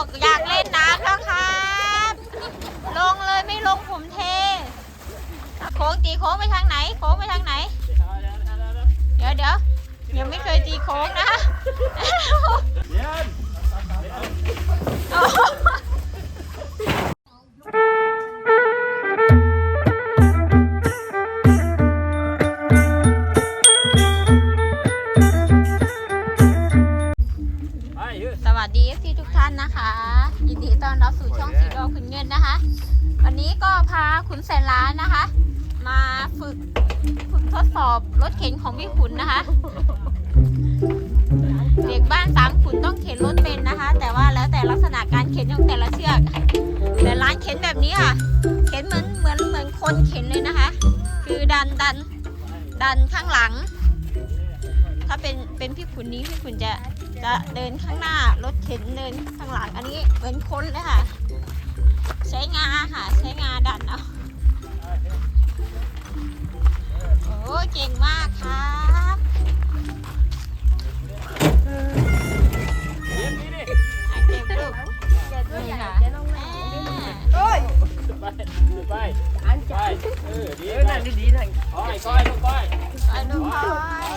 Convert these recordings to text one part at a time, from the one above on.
บอกอยากเล่นน้ำแล้วครับลงเลยไม่ลงผมเทอะโค้งตีโค้งไปทางไหน โค้งไปทางไหน เดี๋ยวเดี๋ยวยังไม่เคยตีโค้งนะเย็น สู่ช่องสีดอคุณเงินนะคะ วันนี้ก็พาขุนแสนล้านนะคะ มาฝึกฝึกทดสอบรถเข็นของพี่ขุนนะคะ เด็กบ้านสามขุนต้องเข็นรถเป็นนะคะ แต่ว่าแล้วแต่ลักษณะการเข็นของแต่ละเชือกแต่ร้านเข็นแบบนี้ค่ะ เข็นเหมือนเหมือนเหมือนคนเข็นเลยนะคะ คือดันดันดันข้างหลัง ถ้าเป็นเป็นพี่ขุนนี้พี่ขุนจะ จะเดินข้างหน้ารถเข็นเดินข้างหลังอันนี้เหมือนคนเลยค่ะ ใช้งาค่ะ ใช้งาดันเอาโอ้เก่งมากครับเย็นนี่ดิอะเก็บลูกนี่ค่ะแม่ไปไปไปเออดีนั่งดีๆนั่งค่อยค่อยลูกค่อยไปลูกพล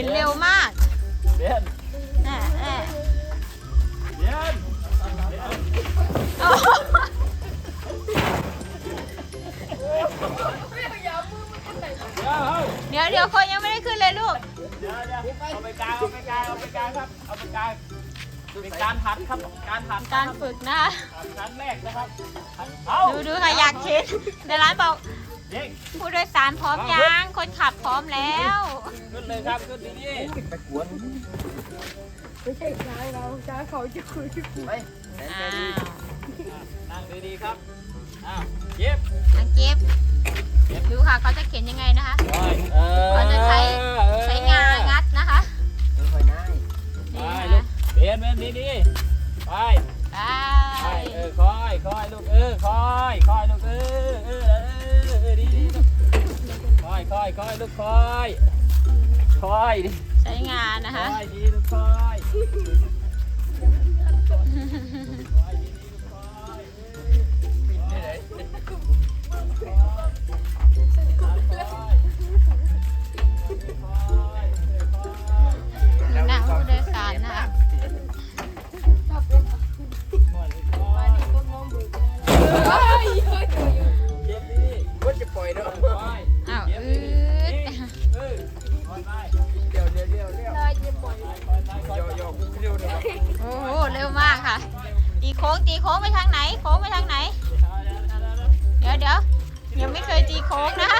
เข็นเร็วมากเย็นแน่แน่เย็นโอ้โหเดี๋ยวเฮ้ยเดี๋ยวเดี๋ยวคนยังไม่ได้ขึ้นเลยลูก เดี๋ยวเดี๋ยวเอาไปกลางเอาไปกลางเอาไปกลางครับ เอาไปกลางเป็นการหัดครับ การหัดการฝึกนะคะครั้งแรกนะครับ เอาดูดูค่ะอยากเข็นแต่ร้านบอก เด็กผู้โดยสารพร้อมยัง คนขับพร้อมแล้ว ขึ้นเลยครับขึ้นดีไม่ใช่ช้างเราช้างเขาจะคุยจะคุยอ้าวๆนั่งดีๆครับอ้าวเย็บนังเก็บดูค่ะเขาจะเข็นยังไงนะคะเออเขาจะใช้ คอยดิใช้งานนะคคะอยดีลูกคอยคอยดีดีลูกคอยปิดได้เลยคอยคอยนั่งผู้โดยสารนะคะก็จะปล่อยเนาะอ้าวอืด เออปล่อยไป ตีโค้งตีโค้งไปทางไหน โค้งไปทางไหน เดี๋ยวเดี๋ยวยังไม่เคยตีโค้งนะ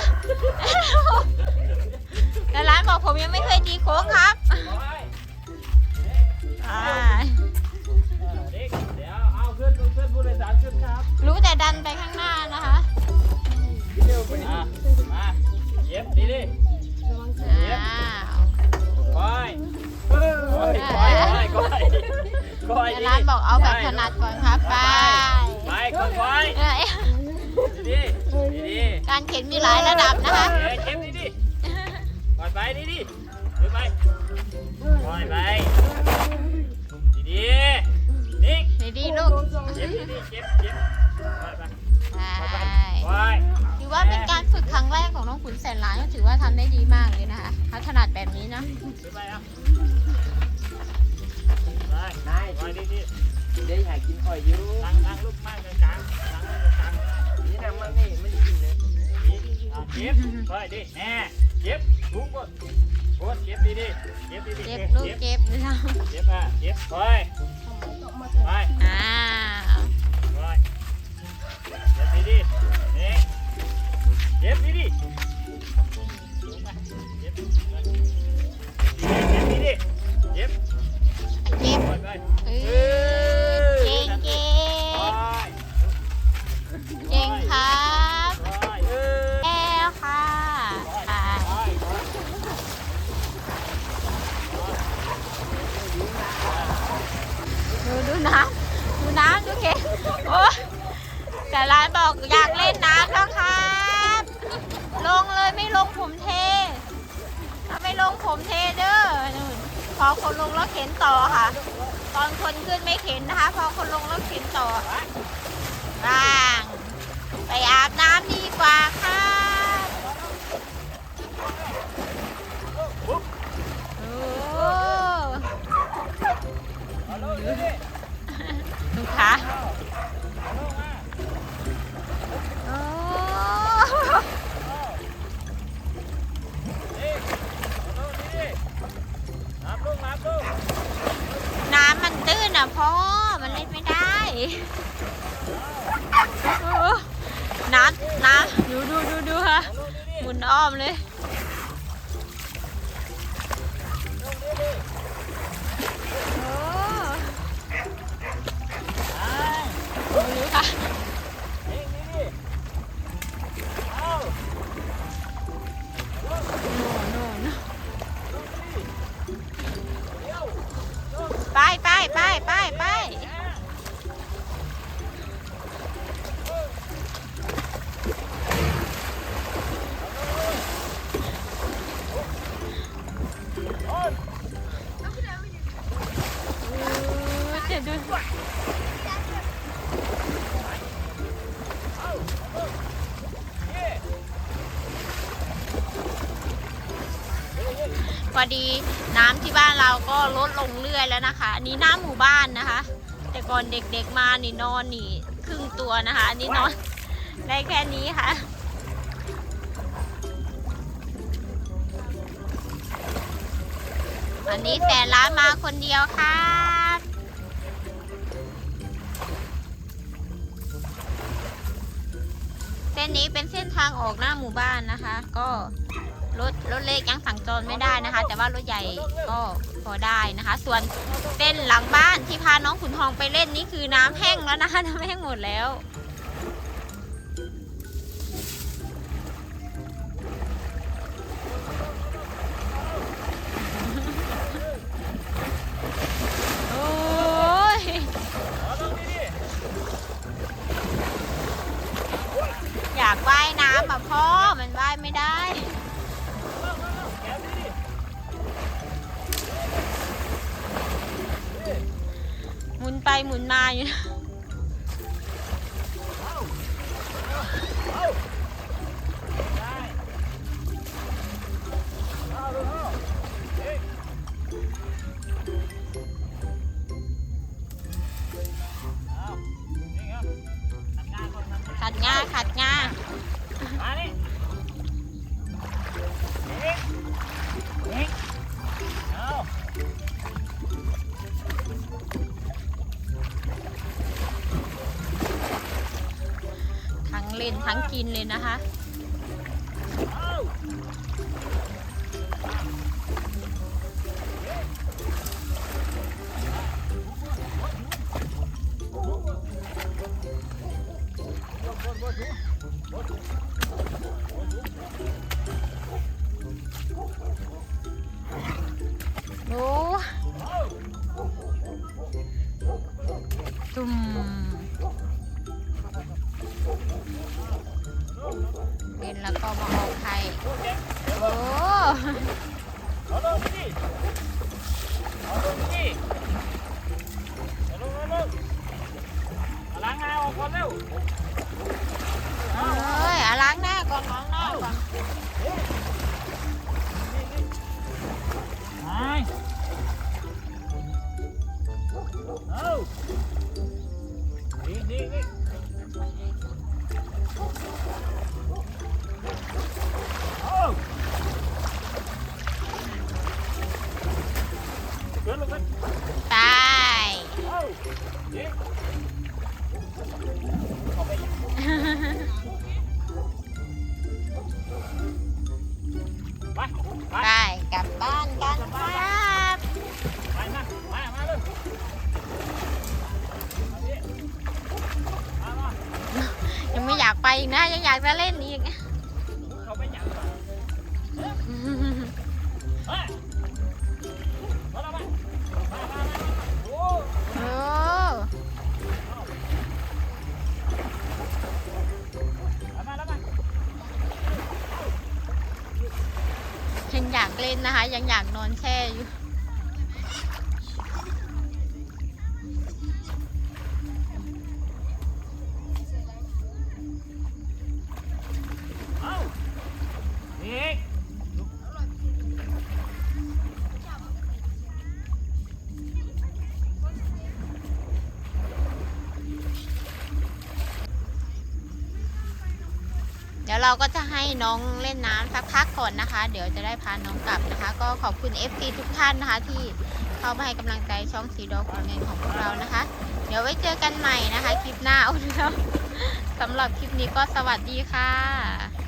แต่ร้านบอกผมยังไม่เคย บอกเอาแบบถนัดก่อนครับไปไปคอยคอยเอ้ยดีดีดีการเข็นมีหลายระดับนะคะเอ้ยเย็บดีดิคอยไปดีดิดูไปคอยไปดีดีนิ่งดีดีลูกเย็บดีดิเย็บเย็บคอยไปใช่คอยไปคอยถือว่าเป็นการฝึกครั้งแรกของน้องขุนแสนล้านก็ถือว่าทำได้ดีมากเลยนะคะเขาถนัดแบบนี้นะดูไปอะไปนายคอยดีดิ เดี๋ยวอยากกินอ้อยอยู่นั่งนั่งลูกมากกลางกลางนั่งกลางนี่นะมันนี่มันกินเลยเก็บเฮ้ยดิแน่เก็บทุกคนโคตรเก็บดีดิเก็บดีดิเก็บลูกเก็บนะเก็บอะเก็บเฮ้ยไปอ้าวเฮ้ยเก็บดีดินี่เก็บดีดิลงมาเก็บดีดิเก็บเก็บไปไปเออ ลงผมเทถ้าไม่ลงผมเทเด้อนู่นพอคนลงแล้วเข็นต่อค่ะ ตอนคนขึ้นไม่เข็นนะคะ พอคนลงแล้วเข็นต่อบ้างไปอาบน้ำดีกว่าค่ะโอ้ เอาลูกดูดิ ดูค่ะ เอาลูกมา โอ้ นี่เอาลูกนี่ดินับลูกนับลูก น้ำมันตื้นอะพ่อ มันเล่นไม่ได้โอ้ น้ำน้ำดูดูดูดูค่ะหมุนอ้อมเลย ดูพอดีน้ำที่บ้านเราก็ลดลงเรื่อยแล้วนะคะ อันนี้น้ำหมู่บ้านนะคะ แต่ก่อนเด็กๆมานี่นอนนี่ครึ่งตัวนะคะ อันนี้นอนได้แค่นี้ค่ะ อันนี้แสนล้านมาคนเดียวครั ส้นนี้เป็นเส้นทางออกหน้าหมู่บ้านนะคะ ก็รถรถเล็กยังสัญจรไม่ได้นะคะ แต่ว่ารถใหญ่ก็พอได้นะคะ ส่วนเส้นหลังบ้านที่พาน้องขุนทองไปเล่นนี่คือน้ำแห้งแล้วนะคะน้ำแห้งหมดแล้ว ไม่ได้หมุนไปหมุนมาอยู่นะ นทั้งกินเลยนะคะ นะ ยังอยากจะเล่นอีกฉังอยากเล่นนะคะ ยังอยากนอนแช่อยู่ ดี๋ยวเราก็จะให้น้องเล่นน้ำสักพักก่อนนะคะ เดี๋ยวจะได้พาน้องกลับนะคะ ก็ขอบคุณ FC ทุกท่านนะคะ ที่เข้ามาให้กำลังใจช่องสีดอกคุณเงินของพวกเรานะคะ เดี๋ยวไว้เจอกันใหม่นะคะ คลิปหน้าเอาเรื่องสำหรับคลิปนี้ก็สวัสดีค่ะ